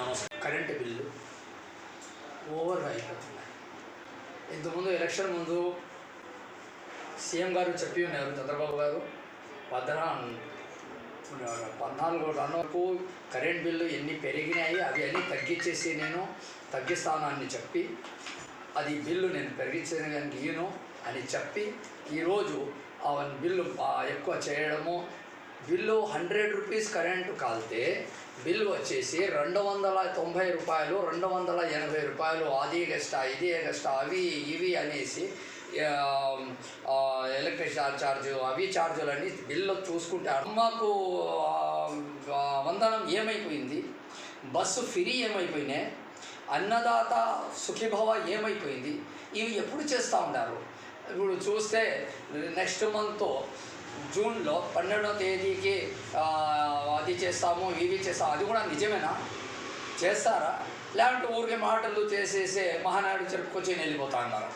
నమస్కారం current bill over అయిపోతున్నాయి ఇంతకుముందు ఎలక్షన్ ముందు సీఎం గారు చెప్పి ఉన్నారు చంద్రబాబు గారు భద్ర పద్నాలుగు రన్నులకు కరెంట్ బిల్లు ఎన్ని పెరిగినాయి అవి అన్నీ తగ్గించేసి నేను తగ్గిస్తాను అని చెప్పి అది బిల్లు నేను పెరిగించడానికి ఇయ్యను అని చెప్పి ఈరోజు ఆ బిల్లు ఎక్కువ చేయడము బిల్లు హండ్రెడ్ రూపీస్ కరెంటు కాలితే బిల్లు వచ్చేసి రెండు వందల తొంభై రూపాయలు రెండు వందల ఎనభై రూపాయలు. అది ఎగస్టా ఇది ఎగస్టా అవి ఇవి అనేసి ఎలక్ట్రిసిటీ ఛార్జ్ అవి ఛార్జీలన్నీ బిల్లు చూసుకుంటే అమ్మకు వందనం ఏమైపోయింది? బస్సు ఫ్రీ ఏమైపోయినాయి? అన్నదాత సుఖీభవ ఏమైపోయింది? ఇవి ఎప్పుడు చేస్తూ ఉన్నారు? ఇప్పుడు చూస్తే నెక్స్ట్ మంత్ జూన్లో పన్నెండో తేదీకి అది చేస్తాము ఇవి చేస్తాము. అది కూడా నిజమేనా? చేస్తారా? లేదంటే ఊరికే మాటలు చేసేసే మహానాయుడు చెప్పుకొచ్చి వెళ్ళిపోతా అన్నారు.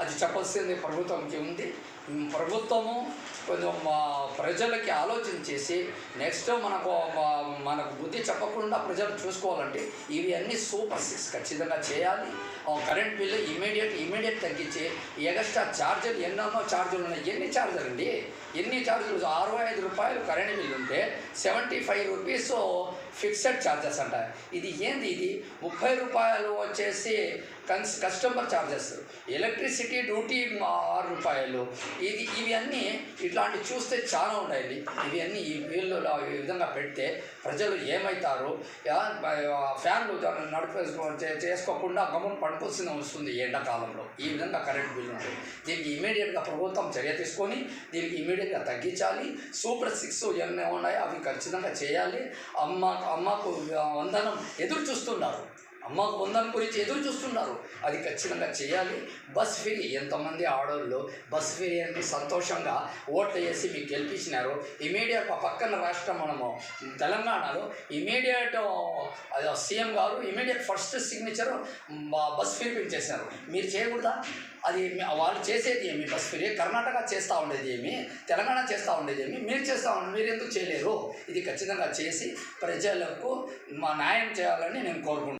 అది చెప్పాల్సింది ప్రభుత్వంకి ఉంది. ప్రభుత్వము కొంచెం ప్రజలకి ఆలోచన చేసి నెక్స్ట్ మనకు మనకు బుద్ధి చెప్పకుండా ప్రజలు చూసుకోవాలంటే ఇవి అన్నీ సూపర్ సిక్స్ ఖచ్చితంగా చేయాలి. కరెంట్ బిల్లు ఇమీడియట్ ఇమీడియట్ తగ్గించి ఎగస్ట్రా ఛార్జీలు ఎన్నెన్నో ఛార్జీలు ఉన్నాయి. ఎన్ని ఛార్జీలు అండి? ఎన్ని ఛార్జీలు అరవై ఐదు రూపాయలు కరెంట్ బిల్లు ఉంటే seventy five rupees fixed charges అంట. ఇది ఏంది ఇది? ముప్పై రూపాయలు వచ్చేసి కన్స్ కస్టమర్ ఛార్జెస్ ఎలక్ట్రిసిటీ డ్యూటీ ఆరు రూపాయలు. ఇది ఇవన్నీ ఇట్లాంటివి ఇట్లాంటి చూస్తే చాలా ఉన్నాయండి ఇవి అన్నీ ఈ వీళ్ళు ఈ విధంగా పెడితే ప్రజలు ఏమవుతారు ఫ్యాన్లు నడిపేసుకో చేసుకోకుండా గమనం పడుకోవాల్సిన వస్తుంది ఎండాకాలంలో. ఈ విధంగా కరెంట్ బిల్లు ఉంటుంది దీనికి ఇమీడియట్గా ప్రభుత్వం చర్య తీసుకొని దీనికి ఇమీడియట్గా తగ్గించాలి. సూపర్ సిక్స్ ఎన్ని ఉన్నాయో అవి ఖచ్చితంగా చేయాలి. అమ్మ అమ్మకు వందనం ఎదురు చూస్తున్నారు. అమ్మకు వందనం గురించి ఎదురు చూస్తున్నారు. అది ఖచ్చితంగా చేయాలి. బస్ ఫ్రీ ఎంతమంది ఆడవాళ్ళు బస్ ఫ్రీ అని సంతోషంగా ఓట్లు వేసి మీకు గెలిపించినారు. ఇమీడియట్ పక్కన రాష్ట్రం మనము తెలంగాణలో ఇమీడియట్ సీఎం గారు immediate first signature bus free చేశారు మీరు చేయకూడదా? అది వాళ్ళు చేసేది ఏమి? బస్ ఫ్రీ కర్ణాటక చేస్తూ ఉండేది ఏమి? తెలంగాణ చేస్తూ ఉండేది ఏమి? మీరు చేస్తూ ఉండే మీరు ఎందుకు చేయలేరు? ఇది ఖచ్చితంగా చేసి ప్రజలకు మా న్యాయం చేయాలని నేను కోరుకుంటున్నాను